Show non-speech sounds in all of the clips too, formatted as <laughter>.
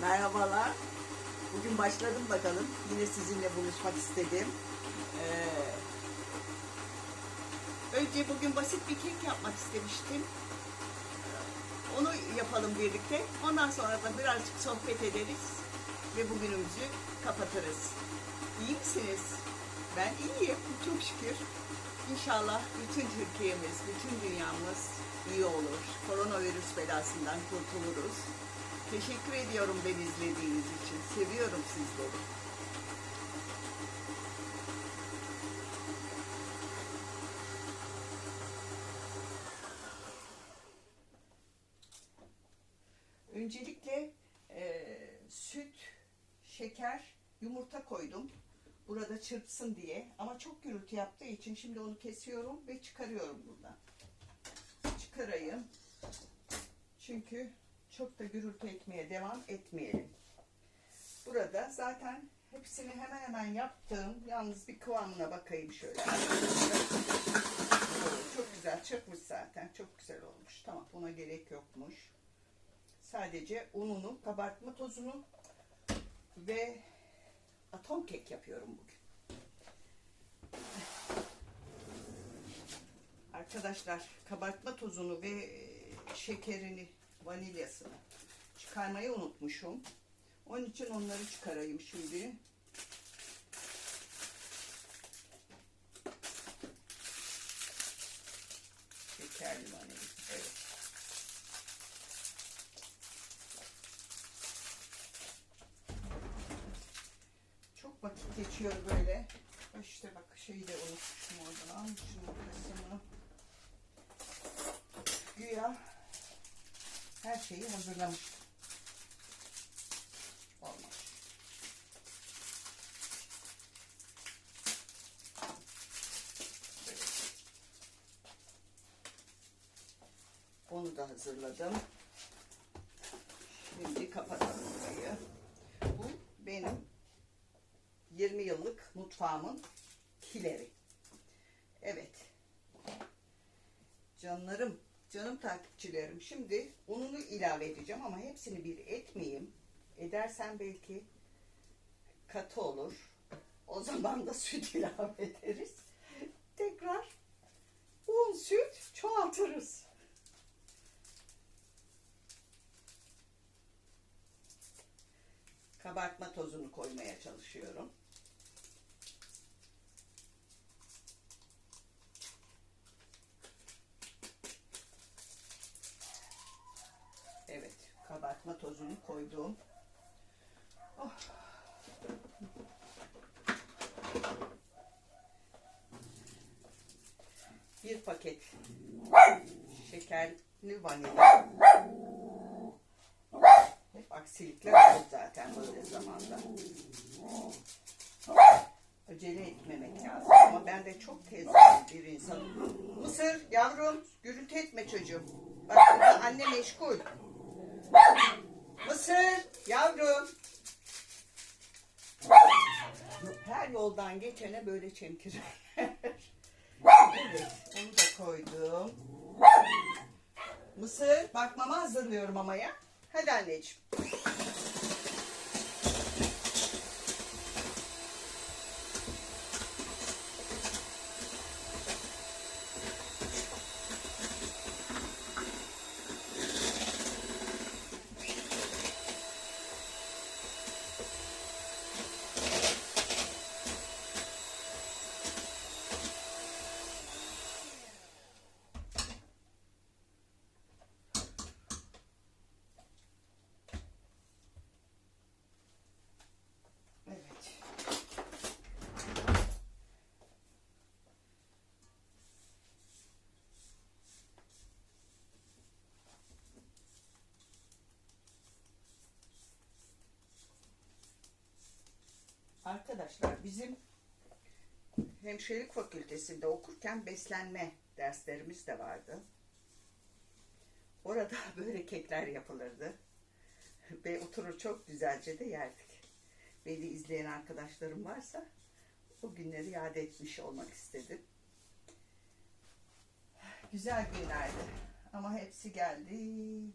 Merhabalar. Bugün başladım bakalım. Yine sizinle buluşmak istedim. Ee, önce bugün basit bir kek yapmak istemiştim. Ee, Onu yapalım birlikte. Ondan sonra da birazcık sohbet ederiz ve bugünümüzü kapatırız. İyi misiniz? Ben iyiyim, çok şükür. İnşallah bütün Türkiye'miz, bütün dünyamız iyi olur. Koronavirüs belasından kurtuluruz. Teşekkür ediyorum beni izlediğiniz için. Seviyorum sizleri. Öncelikle e, süt, şeker, yumurta koydum. Burada çırpsın diye. Ama çok gürültü yaptığı için şimdi onu kesiyorum ve çıkarıyorum buradan. Çıkarayım. Çünkü çok da gürültü etmeye devam etmeyelim. Burada zaten hepsini hemen hemen yaptım. Yalnız bir kıvamına bakayım şöyle. Çok güzel çıkmış zaten. Çok güzel olmuş. Tamam buna gerek yokmuş. Sadece ununu, kabartma tozunu ve atom kek yapıyorum bugün. Arkadaşlar kabartma tozunu ve şekerini, vanilyasını çıkarmayı unutmuşum. Onun için onları çıkarayım şimdi. Şekerli vanilya. Evet. Çok vakit geçiyor böyle. İşte bak şeyi de unutmuşum oradan. Almışım şeyi hazırlamış. Evet. Onu da hazırladım. Şimdi kapatalım burayı. Bu benim 20 yıllık mutfağımın kileri. Evet. Canlarım, canım takipçilerim. Şimdi ununu ilave edeceğim ama hepsini bir etmeyeyim. Edersen belki katı olur. O <laughs> zaman da süt <laughs> ilave ederiz. Tekrar un, süt çoğaltırız. Kabartma tozunu koymaya çalışıyorum. Evet, kabartma tozunu koydum. Oh. Bir paket şekerli vanilya. Hep aksilikler olur zaten böyle zamanda. Acele etmemek lazım ama ben de çok tez bir insanım. Mısır yavrum gürültü etme çocuğum. Bak burada anne meşgul. Mısır yavrum. Her yoldan geçene böyle çemkirir. evet onu da koydum. Mısır bak mama hazırlıyorum ama ya. Hadi anneciğim. Evet. Arkadaşlar bizim hemşirelik fakültesinde okurken beslenme derslerimiz de vardı. Orada <laughs> böyle kekler yapılırdı. Ve oturur çok güzelce de yerdik. Beni izleyen arkadaşlarım varsa o günleri yad etmiş olmak istedim. Güzel günlerdi. Ama hepsi geldi,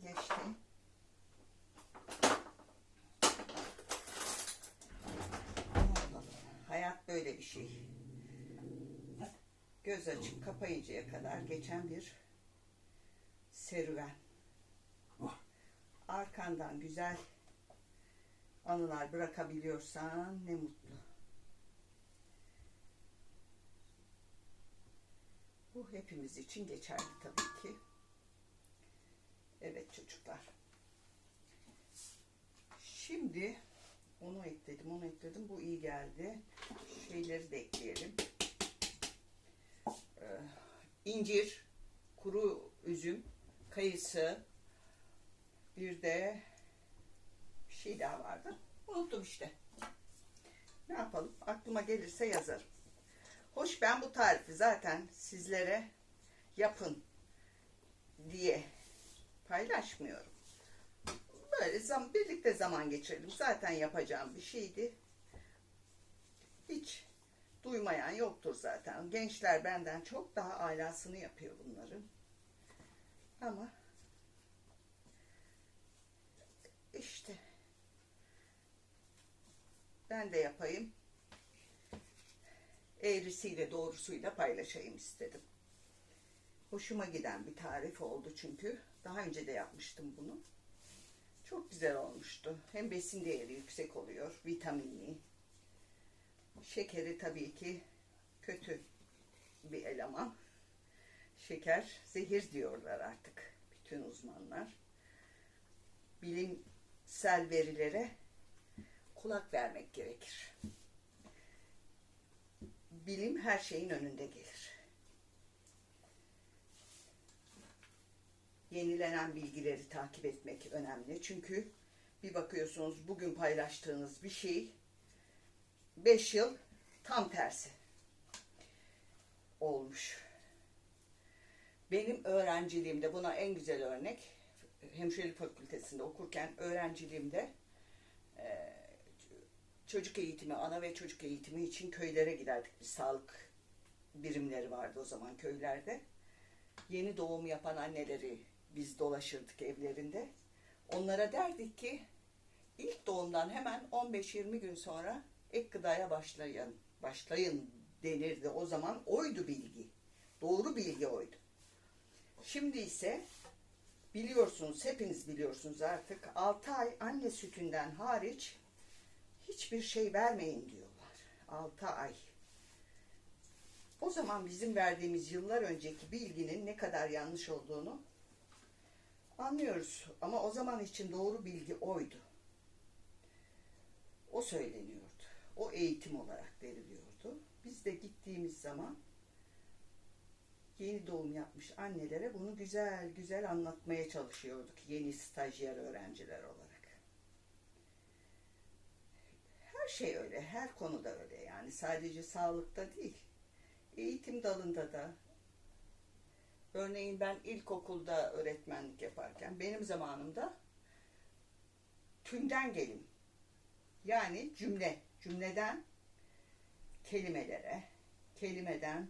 geçti. Bir şey. Göz açıp kapayıncaya kadar geçen bir serüven. Arkandan güzel anılar bırakabiliyorsan ne mutlu. Bu hepimiz için geçerli tabii ki. Evet çocuklar. Şimdi onu ekledim, onu ekledim. Bu iyi geldi. Şeyleri de ekleyelim. Ee, incir, kuru üzüm, kayısı, bir de bir şey daha vardı. Unuttum işte. Ne yapalım? Aklıma gelirse yazarım. Hoş ben bu tarifi zaten sizlere yapın diye paylaşmıyorum. Böyle zam birlikte zaman geçirelim. Zaten yapacağım bir şeydi. Hiç duymayan yoktur zaten. Gençler benden çok daha alasını yapıyor bunların. Ama işte ben de yapayım. Eğrisiyle doğrusuyla paylaşayım istedim. Hoşuma giden bir tarif oldu çünkü. Daha önce de yapmıştım bunu. Çok güzel olmuştu. Hem besin değeri yüksek oluyor, vitaminli. Şekeri tabii ki kötü bir eleman. Şeker zehir diyorlar artık bütün uzmanlar. Bilimsel verilere kulak vermek gerekir. Bilim her şeyin önünde gelir. Yenilenen bilgileri takip etmek önemli. Çünkü bir bakıyorsunuz bugün paylaştığınız bir şey 5 yıl tam tersi olmuş. Benim öğrenciliğimde buna en güzel örnek hemşirelik fakültesinde okurken öğrenciliğimde e, çocuk eğitimi, ana ve çocuk eğitimi için köylere giderdik. Bir sağlık birimleri vardı o zaman köylerde. Yeni doğum yapan anneleri biz dolaşırdık evlerinde. Onlara derdik ki ilk doğumdan hemen 15-20 gün sonra ek gıdaya başlayın, başlayın denirdi. O zaman oydu bilgi. Doğru bilgi oydu. Şimdi ise biliyorsunuz, hepiniz biliyorsunuz artık 6 ay anne sütünden hariç hiçbir şey vermeyin diyorlar. 6 ay. O zaman bizim verdiğimiz yıllar önceki bilginin ne kadar yanlış olduğunu anlıyoruz. Ama o zaman için doğru bilgi oydu. O söyleniyordu. O eğitim olarak veriliyordu. Biz de gittiğimiz zaman yeni doğum yapmış annelere bunu güzel güzel anlatmaya çalışıyorduk. Yeni stajyer öğrenciler olarak. Her şey öyle, her konuda öyle yani. Sadece sağlıkta değil. Eğitim dalında da, Örneğin ben ilkokulda öğretmenlik yaparken benim zamanımda tümden gelim. Yani cümle, cümleden kelimelere, kelimeden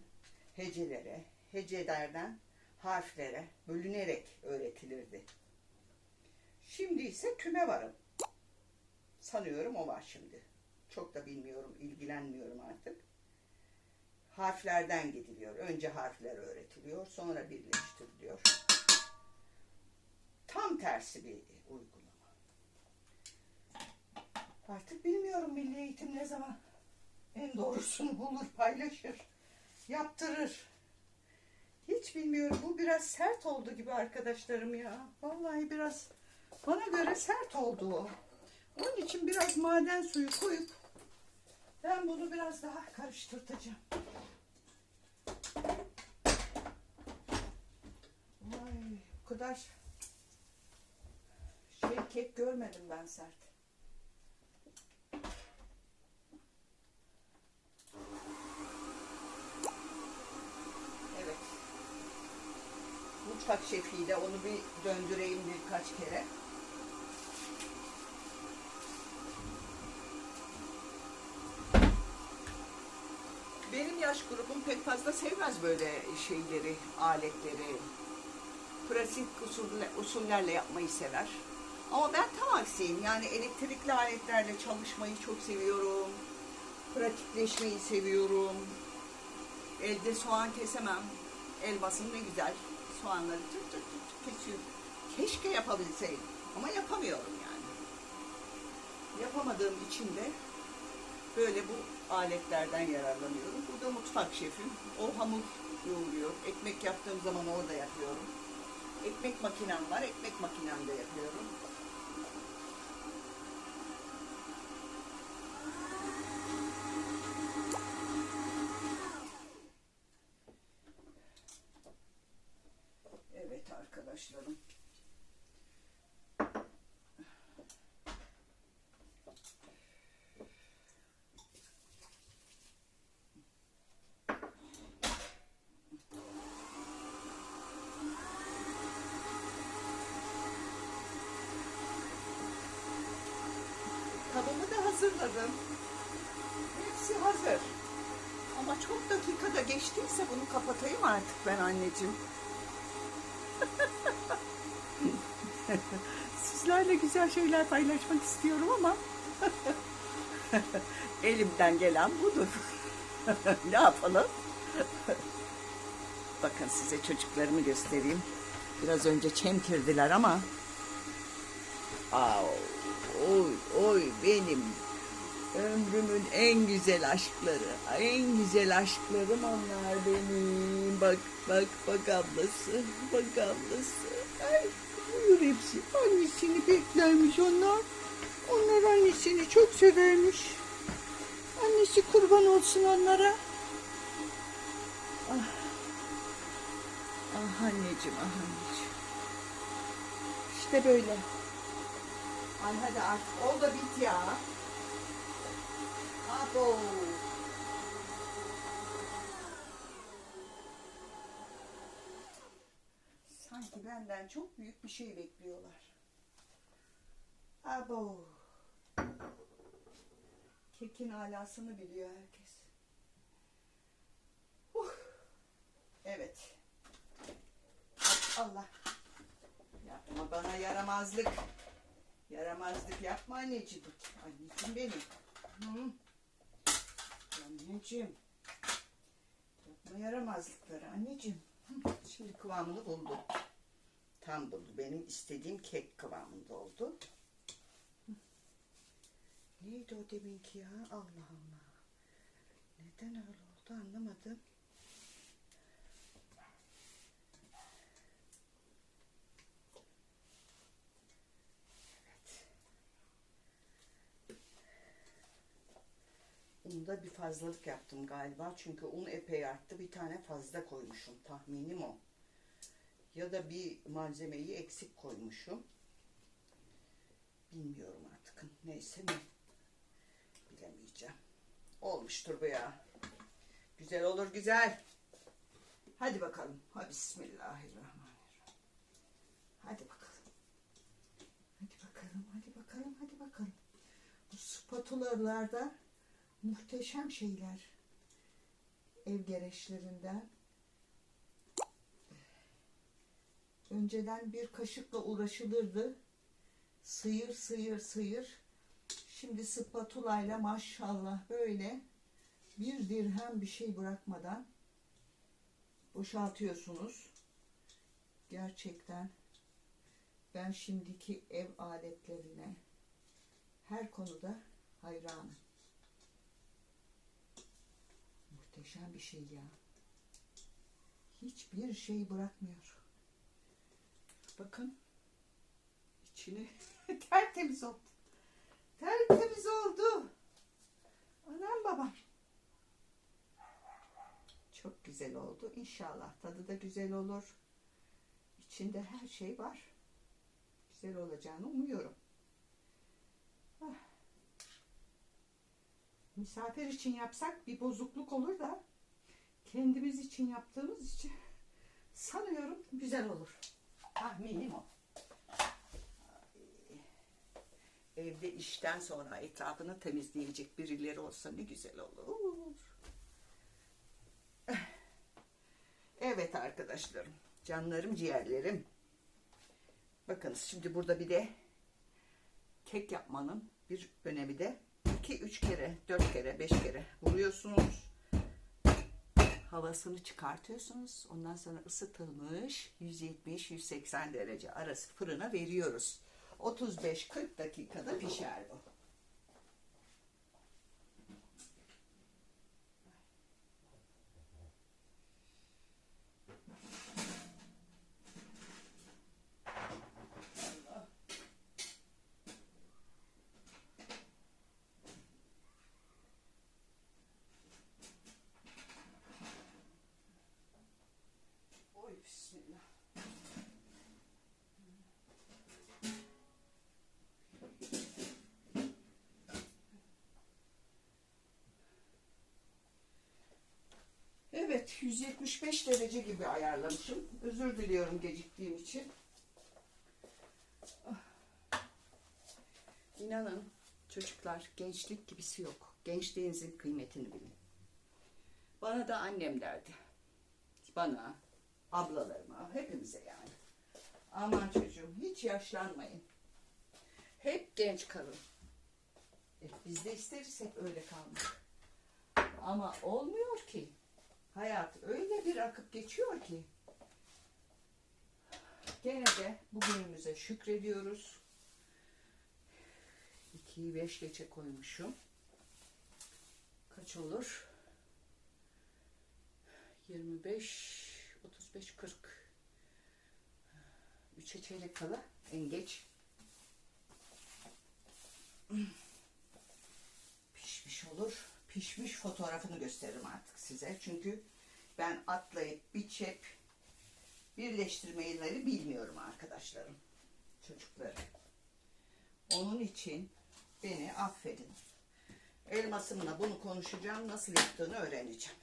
hecelere, hecelerden harflere bölünerek öğretilirdi. Şimdi ise küme varım. Sanıyorum o var şimdi. Çok da bilmiyorum, ilgilenmiyorum artık harflerden gidiliyor. Önce harfler öğretiliyor, sonra birleştiriliyor. Tam tersi bir uygulama. Artık bilmiyorum milli eğitim ne zaman en doğrusunu <laughs> bulur, paylaşır, yaptırır. Hiç bilmiyorum. Bu biraz sert oldu gibi arkadaşlarım ya. Vallahi biraz bana göre sert oldu o. Onun için biraz maden suyu koyup ben bunu biraz daha karıştırtacağım. Vay, bu kadar şey kek görmedim ben sert. Evet. Mutfak şefiyle onu bir döndüreyim birkaç kere. Pek fazla sevmez böyle şeyleri, aletleri. Pratik usulle, usullerle yapmayı sever. Ama ben tam aksiyim. Yani elektrikli aletlerle çalışmayı çok seviyorum. Pratikleşmeyi seviyorum. Elde soğan kesemem. Elmasım ne güzel. Soğanları tık tık tık tık kesiyor. Keşke yapabilseydim. Ama yapamıyorum yani. Yapamadığım için de böyle bu aletlerden yararlanıyorum. Bu da mutfak şefim. O hamur yoğuruyor. Ekmek yaptığım zaman orada yapıyorum. Ekmek makinem var. Ekmek makinemde yapıyorum. Evet arkadaşlarım. Geçtiyse bunu kapatayım artık ben anneciğim. <laughs> Sizlerle güzel şeyler paylaşmak istiyorum ama <laughs> elimden gelen budur. <laughs> ne yapalım? Bakın size çocuklarımı göstereyim. Biraz önce çemkirdiler ama Au, oy oy benim ömrümün en güzel aşkları. En güzel aşklarım onlar benim. Bak bak bak ablası. Bak ablası. Ay uyur hepsi. Annesini beklermiş onlar. Onlar annesini çok severmiş. Annesi kurban olsun onlara. Ah. Ah anneciğim ah anneciğim. İşte böyle. Ay hadi artık ol da bit ya. Sanki benden çok büyük bir şey bekliyorlar. Abo. Kekin alasını biliyor herkes. Uh. Evet. Allah. Yapma bana yaramazlık. Yaramazlık yapma anneciğim. Anneciğim benim. Hı. Anneciğim. Yapma yaramazlıkları anneciğim. Şimdi kıvamını buldu. Tam buldu. Benim istediğim kek kıvamında oldu. Neydi o deminki ya? Allah Allah. Neden öyle oldu anlamadım. Unda bir fazlalık yaptım galiba. Çünkü un epey arttı. Bir tane fazla koymuşum. Tahminim o. Ya da bir malzemeyi eksik koymuşum. Bilmiyorum artık. Neyse ne. Bilemeyeceğim. Olmuştur bu ya. Güzel olur güzel. Hadi bakalım. Ha Bismillahirrahmanirrahim. Hadi bakalım. Hadi bakalım, hadi bakalım, hadi bakalım. Bu spatulalarda muhteşem şeyler. Ev gereçlerinden. Önceden bir kaşıkla uğraşılırdı. Sıyır sıyır sıyır. Şimdi spatulayla maşallah böyle bir dirhem bir şey bırakmadan boşaltıyorsunuz. Gerçekten ben şimdiki ev aletlerine her konuda hayranım. Muhteşem bir şey ya. Hiçbir şey bırakmıyor. Bakın. içini <laughs> tertemiz oldu. Tertemiz oldu. Anam babam. Çok güzel oldu. İnşallah tadı da güzel olur. İçinde her şey var. Güzel olacağını umuyorum. Ah. Misafir için yapsak bir bozukluk olur da kendimiz için yaptığımız için sanıyorum güzel olur. Tahminim o. Evde işten sonra etrafını temizleyecek birileri olsa ne güzel olur. Evet arkadaşlarım, canlarım, ciğerlerim. Bakınız şimdi burada bir de kek yapmanın bir önemi de belki üç kere, dört kere, beş kere vuruyorsunuz. Havasını çıkartıyorsunuz. Ondan sonra ısıtılmış 170-180 derece arası fırına veriyoruz. 35-40 dakikada pişer bu. Oy bismillah. Evet, 175 derece gibi ayarlamışım. Özür diliyorum geciktiğim için. Ah. İnanın çocuklar gençlik gibisi yok. Gençliğinizin kıymetini bilin. Bana da annem derdi. Bana, ablalarıma, hepimize yani. Aman çocuğum hiç yaşlanmayın. Hep genç kalın. E, biz de isteriz hep öyle kalmak. Ama olmuyor ki. Hayat öyle bir akıp geçiyor ki. Gene de bugünümüze şükrediyoruz. 2'yi 5 geçe koymuşum. Kaç olur? 25, 35, 40. 3'e çeyrek kala en geç. Pişmiş olur. Pişmiş fotoğrafını gösteririm artık size. Çünkü ben atlayıp biçep birleştirmeleri bilmiyorum arkadaşlarım. Çocukları. Onun için beni affedin. Elmasımla bunu konuşacağım. Nasıl yaptığını öğreneceğim.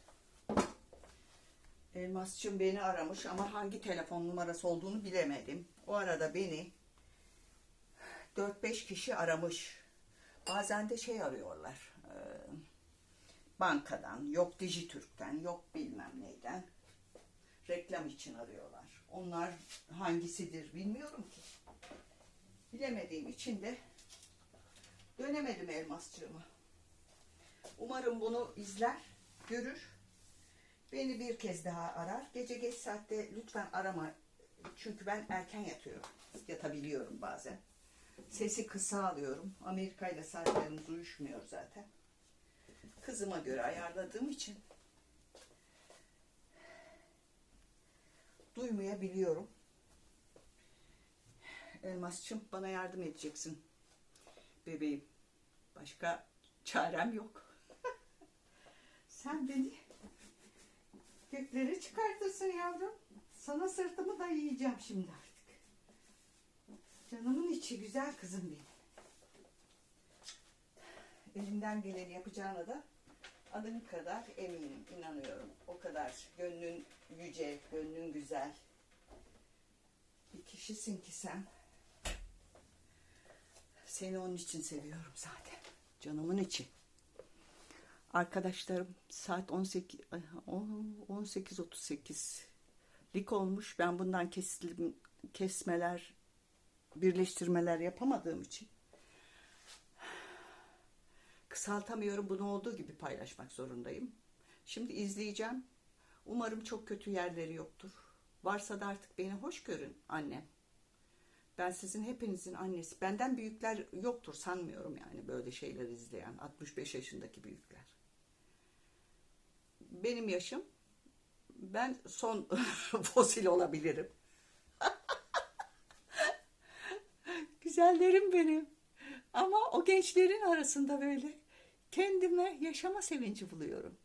Elmasçım beni aramış ama hangi telefon numarası olduğunu bilemedim. O arada beni 4-5 kişi aramış. Bazen de şey arıyorlar. Bankadan, yok Dijitürk'ten, yok bilmem neyden. Reklam için arıyorlar. Onlar hangisidir bilmiyorum ki. Bilemediğim için de dönemedim elmasçığıma. Umarım bunu izler, görür. Beni bir kez daha arar. Gece geç saatte lütfen arama. Çünkü ben erken yatıyorum. Yatabiliyorum bazen. Sesi kısa alıyorum. Amerika ile saatlerimiz uyuşmuyor zaten. Kızıma göre ayarladığım için duymayabiliyorum. Elmasçım bana yardım edeceksin. Bebeğim. Başka çarem yok. <laughs> Sen beni göklere çıkartırsın yavrum. Sana sırtımı da yiyeceğim şimdi artık. Canımın içi güzel kızım benim. Elinden geleni yapacağına da adım kadar eminim, inanıyorum. O kadar gönlün yüce, gönlün güzel. Bir kişisin ki sen. Seni onun için seviyorum zaten. Canımın içi. Arkadaşlarım saat 18 ay, 18.38 lik olmuş. Ben bundan kesim, kesmeler, birleştirmeler yapamadığım için kısaltamıyorum. Bunu olduğu gibi paylaşmak zorundayım. Şimdi izleyeceğim. Umarım çok kötü yerleri yoktur. Varsa da artık beni hoş görün annem. Ben sizin hepinizin annesi. Benden büyükler yoktur sanmıyorum yani böyle şeyler izleyen 65 yaşındaki büyükler. Benim yaşım ben son <laughs> fosil olabilirim. <laughs> Güzellerim benim. Ama o gençlerin arasında böyle kendime yaşama sevinci buluyorum.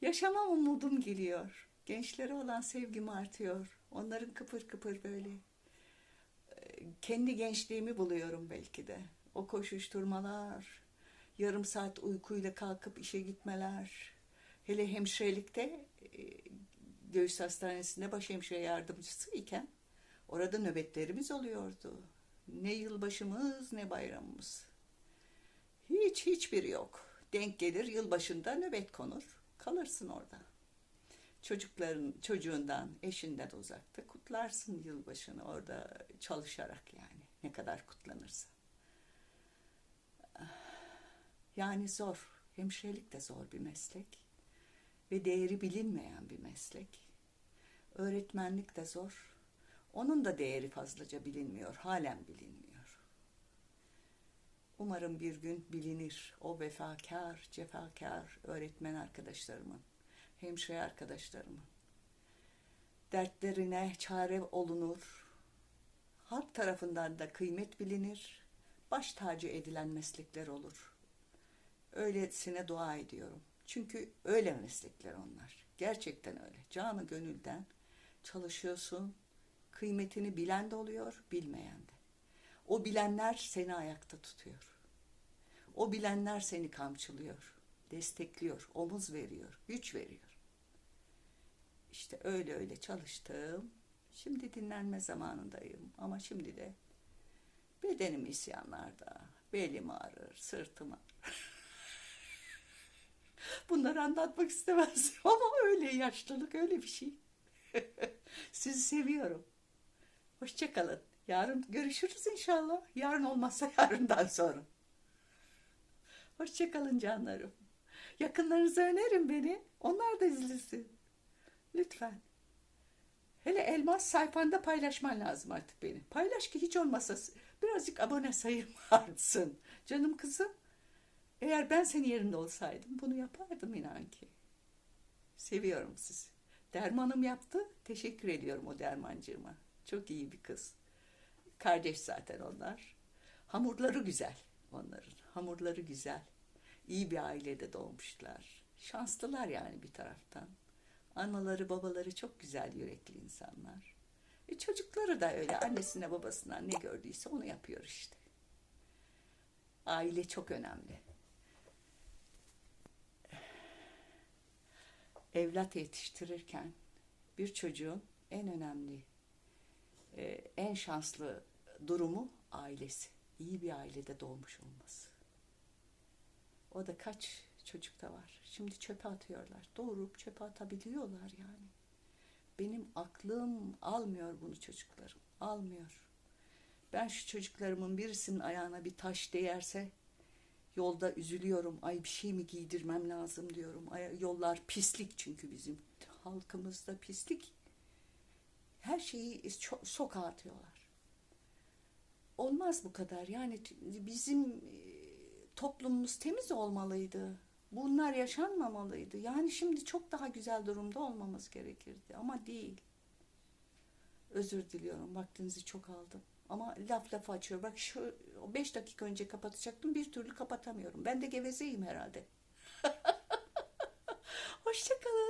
Yaşama umudum geliyor. Gençlere olan sevgim artıyor. Onların kıpır kıpır böyle. Kendi gençliğimi buluyorum belki de. O koşuşturmalar, yarım saat uykuyla kalkıp işe gitmeler. Hele hemşirelikte göğüs hastanesinde baş hemşire yardımcısı iken orada nöbetlerimiz oluyordu. Ne yılbaşımız ne bayramımız. Hiç hiçbiri yok. Denk gelir yılbaşında nöbet konur. Kalırsın orada. Çocukların çocuğundan, eşinden uzakta kutlarsın yılbaşını orada çalışarak yani. Ne kadar kutlanırsa. Yani zor. Hemşirelik de zor bir meslek. Ve değeri bilinmeyen bir meslek. Öğretmenlik de zor. Onun da değeri fazlaca bilinmiyor. Halen bilinmiyor. Umarım bir gün bilinir o vefakar, cefakar öğretmen arkadaşlarımın, hemşire arkadaşlarımın. Dertlerine çare olunur. Halk tarafından da kıymet bilinir. Baş tacı edilen meslekler olur. Öylesine dua ediyorum. Çünkü öyle meslekler onlar. Gerçekten öyle. Canı gönülden çalışıyorsun. Kıymetini bilen de oluyor, bilmeyen de. O bilenler seni ayakta tutuyor. O bilenler seni kamçılıyor, destekliyor, omuz veriyor, güç veriyor. İşte öyle öyle çalıştım. Şimdi dinlenme zamanındayım ama şimdi de bedenim isyanlarda, belim ağrır, sırtım ağrır. <laughs> Bunları anlatmak istemezdim ama öyle yaşlılık öyle bir şey. <laughs> Sizi seviyorum. Hoşçakalın. Yarın görüşürüz inşallah. Yarın olmazsa <laughs> yarından sonra. Hoşçakalın canlarım. Yakınlarınıza önerin beni. Onlar da izlesin. Lütfen. Hele elmas sayfanda paylaşman lazım artık beni. Paylaş ki hiç olmazsa birazcık abone sayım <laughs> artsın. Canım kızım. Eğer ben senin yerinde olsaydım bunu yapardım inan ki. Seviyorum sizi. Dermanım yaptı. Teşekkür ediyorum o dermancığıma. Çok iyi bir kız. Kardeş zaten onlar. Hamurları güzel onların. Hamurları güzel. İyi bir ailede doğmuşlar. Şanslılar yani bir taraftan. Anaları babaları çok güzel yürekli insanlar. E çocukları da öyle annesine babasından ne gördüyse onu yapıyor işte. Aile çok önemli. Evlat yetiştirirken bir çocuğun en önemli, e, en şanslı durumu ailesi. İyi bir ailede doğmuş olması. O da kaç çocukta var. Şimdi çöpe atıyorlar. Doğurup çöpe atabiliyorlar yani. Benim aklım almıyor bunu çocuklarım. Almıyor. Ben şu çocuklarımın birisinin ayağına bir taş değerse yolda üzülüyorum. Ay bir şey mi giydirmem lazım diyorum. Ay, yollar pislik çünkü bizim halkımızda pislik. Her şeyi sokağa atıyorlar. Olmaz bu kadar. Yani bizim e, toplumumuz temiz olmalıydı. Bunlar yaşanmamalıydı. Yani şimdi çok daha güzel durumda olmamız gerekirdi ama değil. Özür diliyorum. Vaktinizi çok aldım. Ama laf laf açıyor. Bak şu beş dakika önce kapatacaktım. Bir türlü kapatamıyorum. Ben de gevezeyim herhalde. <laughs> Hoşçakalın.